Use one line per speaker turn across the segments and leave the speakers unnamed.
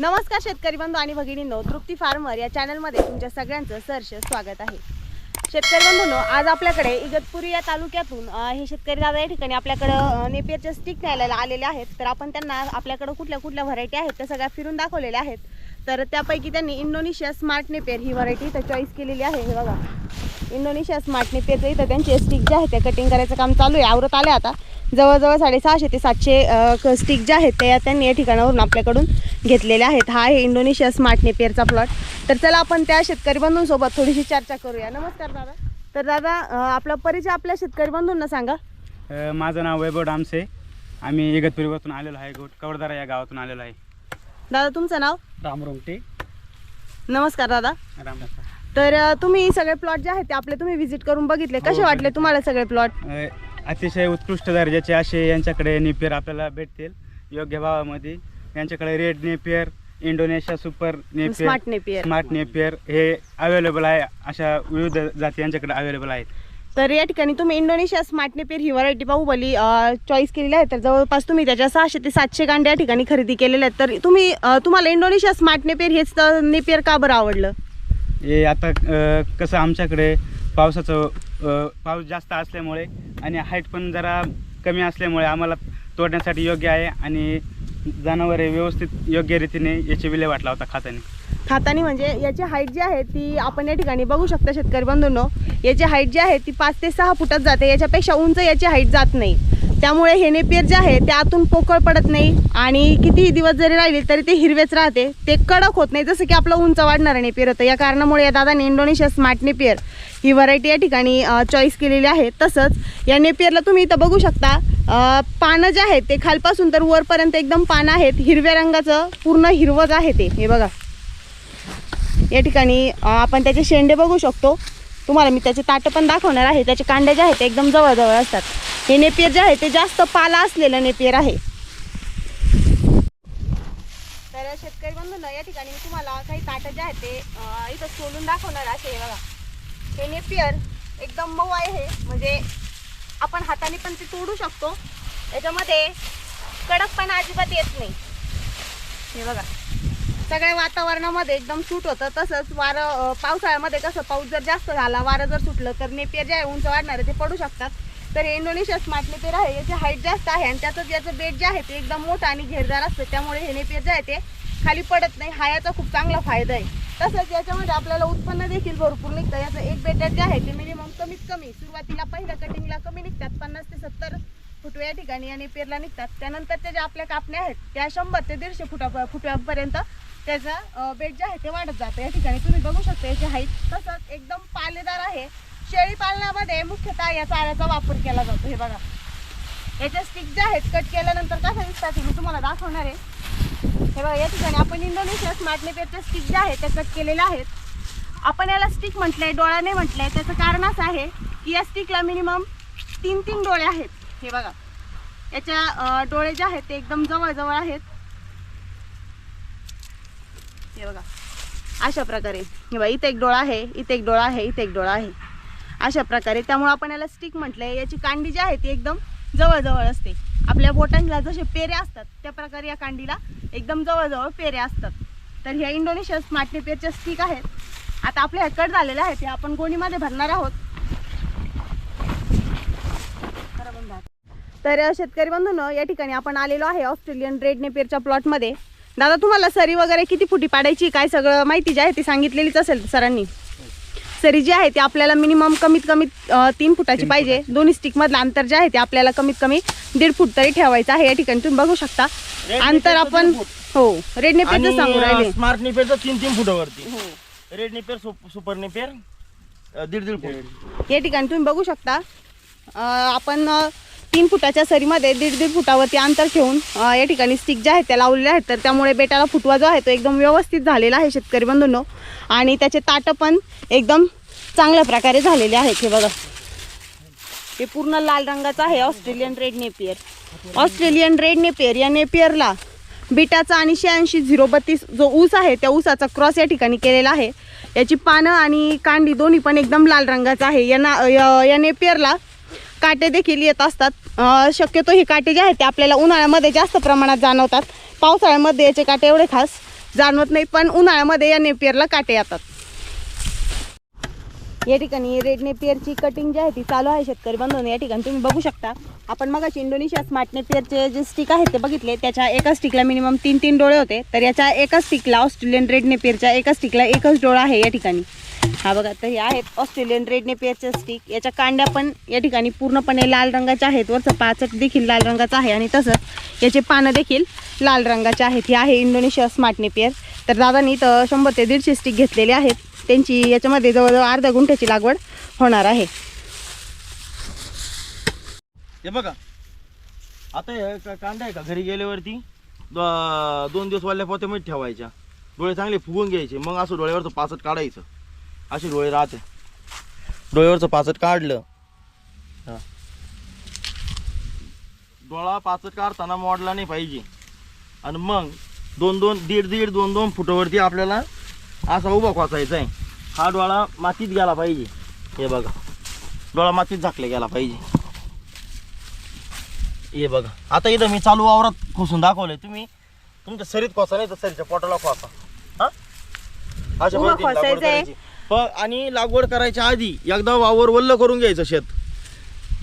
नमस्कार शेतकरी बंधू आणि भगिनींनो तृप्ती फार्मर या चॅनलमध्ये तुमच्या सगळ्यांचं सहर्ष स्वागत आहे. शेतकरी बंधूंनो आज आपल्याकडे इगतपुरी या तालुक्यातून हे शेतकरी दादा या ठिकाणी आपल्याकडं अं, स्टिक न्यायला आलेले आहेत. तर आपण त्यांना आपल्याकडं कुठल्या कुठल्या व्हरायटी आहेत त्या सगळ्या फिरून दाखवलेल्या आहेत. तर त्यापैकी त्यांनी इंडोनेशिया स्मार्ट नेपियर ही व्हरायटी इथं चॉईस केलेली आहे. हे बघा. इंडोनेशिया स्मार्ट नेपियरचं इथं त्यांचे स्टिक जे आहेत ते कटिंग करायचं काम चालू आहे. आवरत आले आता. जवळजवळ साडेसहाशे ते सातशे स्टिक जे आहेत ते त्यांनी या ठिकाणावरून आपल्याकडून घेतलेले आहेत. हा आहे इंडोनेशिया स्मार्ट नेपियरचा प्लॉट तर चला आपण त्या शेतकरी बंधूंसोबत थोडीशी चर्चा करूया. नमस्कार दादा. तर दादा आपला परिचय आपल्या शेतकरी बंधूंना सांगा.
माझं नाव वैभव डामसे. आम्ही इगतपुरीवरून आलेलो आहे गोट कवडदारा या गावातून आलेलो आहे.
दादा तुमचं नाव?
राम रोमटे
नमस्कार दादा.
राम
तर अं, तुम्ही सगळे प्लॉट जे आहेत ते आपले तुम्ही व्हिजिट करून बघितले. कसे
हो,
वाटले. तुम्हाला सगळे प्लॉट
अ, अतिशय उत्कृष्ट दर्जाचे असे यांच्याकडे नेपियर आपल्याला भेटतील. योग्य भावामध्ये. यांच्याकडे red napier Indonesia super napier
smart napier
smart napier हे अवेलेबल आहे. अशा विविध जाती यांच्याकडे अवेलेबल आहेत.
तर या ठिकाणी तुम्ही इंडोनेशिया स्मार्ट नेपियर ही व्हरायटी बाहुबली चॉईस केलेली आहे. तर जवळपास तुम्ही त्याच्या सहाशे ते सातशे गांडे या ठिकाणी खरेदी केलेल्या आहेत. तर तुम्ही अं, तुम्हाला इंडोनेशिया स्मार्ट नेपियर हेच नेपियर का बरं आवडलं?
हे आता अ, कसं आमच्याकडे पावसाचं अ, पाऊस जास्त असल्यामुळे आणि हाईट पण जरा कमी असल्यामुळे आम्हाला तोडण्यासाठी योग्य आहे आणि जनावरे व्यवस्थित योग्य रीतीने याची विल्हेवाट लावता खाताने.
खातानी म्हणजे याची हाईट जी आहे ती आपण या ठिकाणी बघू शकता शेतकरी बंधूंनो. याची हाईट जी आहे ती पाच ते सहा फुटात जाते. याच्यापेक्षा उंच याची हाईट जात नाही. त्यामुळे हे नेपियर जे आहे ते आतून पोकळ पडत नाही आणि कितीही दिवस जरी राहिले तरी ते हिरवेच राहते. ते कडक होत नाही जसं की आपलं उंच वाढणारं नेपियर होतं. या कारणामुळे या दादाने इंडोनेशिया स्मार्ट नेपियर ही व्हरायटी या ठिकाणी चॉईस केलेली आहे. तसंच या नेपियरला तुम्ही इथं बघू शकता पानं जे आहेत ते खालपासून तर वरपर्यंत एकदम पानं आहेत. हिरव्या रंगाचं पूर्ण हिरवंच आहे ते. हे बघा. या ठिकाणी आपण त्याचे शेंडे बघू शकतो. तुम्हाला मी त्याचे ताटं पण दाखवणार आहे. त्याचे कांडे जे आहेत ते एकदम जवळजवळ असतात. हे नेपियर जे आहे ते जास्त पाला असलेलं नेपियर आहे. तर शेतकरी बंधूंना या ठिकाणी मी तुम्हाला काही ताटं जे आहे ते इथं सोलून दाखवणार असे हे बघा. हे नेपियर एकदम मऊ आहे. हे म्हणजे आपण हाताने पण ते तोडू शकतो. याच्यामध्ये कडकपणा अजिबात येत नाही. हे बघा. सगळ्या वातावरणामध्ये एकदम सूट होतं. तसंच वारं पावसाळ्यामध्ये कसं पाऊस जर जास्त झाला वारं जर सुटलं तर नेपियर जे आहे उंच वाढणारे ते पडू शकतात. तर हे इंडोनेशिया स्मार्ट नेपियर आहे याची हाईट जास्त आहे आणि त्याचं याचं बेट जे आहे ते एकदम मोठं आणि घेरदार असतं. त्यामुळे हे नेपियर जे आहे ते खाली पडत नाही. हा याचा खूप चांगला फायदा आहे. तसंच याच्यामध्ये आपल्याला उत्पन्न देखील भरपूर निघतं. याचं एक बेटर जे आहे ते मिनिमम कमीत कमी सुरुवातीला पहिल्या कटिंगला कमी निघतात. पन्नास ते सत्तर फुटव्या या ठिकाणी आणि पेरला निघतात. त्यानंतर ज्या आपल्या कापण्या आहेत त्या शंभर ते दीडशे फुटा फुटव्यापर्यंत त्याचा बेट जे आहे ते वाढत जातं. या ठिकाणी तुम्ही बघू शकता याची हाईट तसंच एकदम पालेदार आहे. शेळी पालनामध्ये मुख्यतः या चाऱ्याचा वापर केला जातो. हे बघा. याचे स्टिक जे आहेत कट केल्यानंतर कसं दिसतात मी तुम्हाला दाखवणार आहे. हे बघा या ठिकाणी आपण इंडोनेशिया स्मार्ट नेपेरच्या स्टिक जे आहेत ते कट केलेले आहेत. आपण याला स्टिक म्हटलंय डोळा नाही म्हटलंय. त्याचं कारण असं आहे की या स्टिकला मिनिमम तीन तीन डोळे आहेत. हे बघा. याच्या डोळे जे आहेत ते एकदम जवळजवळ आहेत. हे बघा. अशा प्रकारे. हे बघा इथे एक डोळा आहे इथे एक डोळा आहे इथे एक डोळा आहे. अशा प्रकारे. त्यामुळे आपण याला स्टिक म्हटलंय. याची कांडी जी आहे ती एकदम जवळजवळ असते. आपल्या बोटांना जसे पेरे असतात त्या प्रकारे या कांडीला एकदम जवळजवळ पेरे असतात. तर ह्या इंडोनेशिया स्मार्ट नेपेरच्या स्टिक आहेत. आता आपल्या ह्या कट झालेल्या आहेत. हे आपण गोणीमध्ये भरणार आहोत. तर शेतकरी बंधूंनो या ठिकाणी आपण आलेलो आहे ऑस्ट्रेलियन रेड नेपेरच्या प्लॉटमध्ये दादा तुम्हाला सरी वगैरे किती फुटी पाडायची? काय सगळं माहिती जी आहे ती सांगितलेलीच असेल सरांनी. सरी जी आहे ती आपल्याला मिनिमम कमीत कमी तीन फुटाची पाहिजे. दोन्ही स्टिकमधलं अंतर जे आहे ते आपल्याला कमीत कमी दीड फूट तरी ठेवायचं आहे. या ठिकाणी तुम्ही बघू शकता. अंतर आपण. हो रेड नेपियरचं सांगू राहिले.
स्मार्ट नेपेरचं तीन तीन फुटावरती. रेड नेपेर सुपर नेपेर दीड दीड फूट.
या ठिकाणी तुम्ही बघू शकता. आपण तीन फुटाच्या सरीमध्ये दीड दीड फुटावरती अंतर ठेवून या ठिकाणी स्टिक जे आहेत त्या लावलेल्या आहेत. तर त्यामुळे बेटाला फुटवा जो आहे तो एकदम व्यवस्थित झालेला आहे शेतकरी बंधूंनो. आणि त्याचे ताटं पण एकदम चांगल्या प्रकारे झालेले आहेत. हे बघा. हे पूर्ण लाल रंगाचं आहे Australian red Napier. Australian red Napier या नेपियरला बिटाचा आणि शहाऐंशी झिरो बत्तीस जो ऊस आहे त्या ऊसाचा क्रॉस या ठिकाणी केलेला आहे. याची पानं आणि कांडी दोन्ही पण एकदम लाल रंगाचं आहे. या ना या नेपियरला काटे देखील येत असतात. शक्यतो हे काटे जे आहेत ते आपल्याला उन्हाळ्यामध्ये जास्त प्रमाणात जाणवतात. पावसाळ्यामध्ये याचे काटे एवढे खास जाणवत नाही पण उन्हाळ्यामध्ये या नेपियरला काटे येतात. या ठिकाणी रेड नेपियरची कटिंग जी आहे ती चालू आहे शेतकरी बंधून. या ठिकाणी तुम्ही बघू शकता आपण मग इंडोनेशिया स्मार्ट नेपियरचे जे स्टिक आहेत ते बघितले. त्याच्या एका स्टिकला मिनिमम तीन तीन डोळे होते. तर याच्या एका स्टिकला ऑस्ट्रेलियन रेड नेपियरच्या एका स्टिकला एकच डोळा आहे या ठिकाणी. हा बघा तर हे आहेत ऑस्ट्रेलियन रेड नेपियरचे स्टिक याच्या कांड्या पण या ठिकाणी पूर्णपणे लाल रंगाच्या आहेत. वरचं पाचट देखील लाल रंगाचा आहे आणि तसंच याचे पानं देखील लाल रंगाचे आहेत. हे आहे इंडोनेशिया स्मार्ट नेपियर तर दादानी तर शंभर ते दीडशे स्टिक घेतलेले आहेत. त्यांची याच्यामध्ये जवळजवळ अर्ध्या गुंठ्याची लागवड होणार आहे.
हे बघा. आता हे का- कांदा आहे का? घरी गेल्यावरती द- दोन दिवस वाल्या पोत्यामध्ये ठेवायच्या. डोळे चांगले फुगून घ्यायचे. मग असं डोळ्यावरचं पाचट काढायचं. असे डोळे राहते. डोळ्यावरचं पाचट काढलं. हा. डोळा पाचट काढताना मोडला नाही पाहिजे. आणि मग दोन दोन दीड दीड दोन दोन फुटावरती आपल्याला असा उभा खोचायचा आहे. हा डोळा मातीत गेला पाहिजे. हे बघा. डोळा मातीत झाकला गेला पाहिजे. हे बघा. आता इथं मी चालू वावरात खोसून दाखवलंय. तुम्ही तुमच्या सरीत खोसा नाही तर सरीच्या पोटाला खोसा हा? अशा
उभं
पद्धतीने लागवड
खोसायचंय.
करायची. आणि लागवड करायच्या आधी एकदा वावर वल्ल करून घ्यायचं शेत.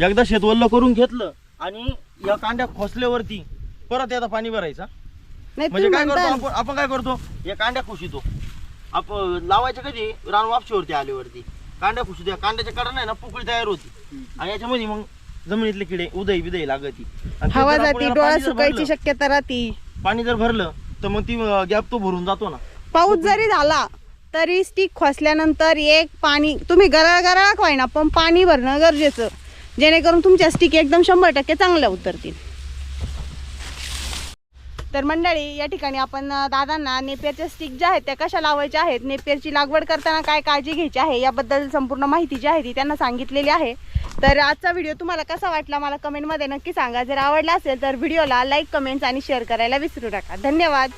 एकदा शेत वल्ल करून घेतलं आणि या कांड्या खोसल्यावरती परत एकदा पाणी भरायचं. म्हणजे काय करतो आपण आपण काय करतो? या कांड्या खुशितो. आपण लावायच्या कधी? रान वापशीवरती आल्यावरती. कांड्या खुशी द्या कांड्याच्या कडा नाही ना पोकळी तयार होती. आणि याच्यामध्ये मग जमिनीतले किडे उदय बिदय लागती.
हवा जाती डोळा सुकायची शक्यता राहती.
पाणी जर भरलं तर मग ती गॅप तो भरून जातो ना.
पाऊस जरी झाला तरी स्टिक खोसल्यानंतर एक पाणी तुम्ही गराळ गराळ ना पण पाणी भरणं गरजेचं. जेणेकरून तुमच्या स्टिक एकदम शंभर टक्के चांगल्या उतरतील. तर मंडळी या ठिकाणी आपण दादांना नेपियरच्या स्टिक ज्या आहेत त्या कशा लावायच्या आहेत नेपियरची लागवड करताना काय काळजी घ्यायची आहे याबद्दल संपूर्ण माहिती जी आहे ती त्यांना सांगितलेली आहे. तर आजचा व्हिडिओ तुम्हाला कसा वाटला मला कमेंटमध्ये नक्की सांगा. जर आवडला असेल तर व्हिडिओला लाईक कमेंट्स आणि शेअर करायला विसरू नका. धन्यवाद.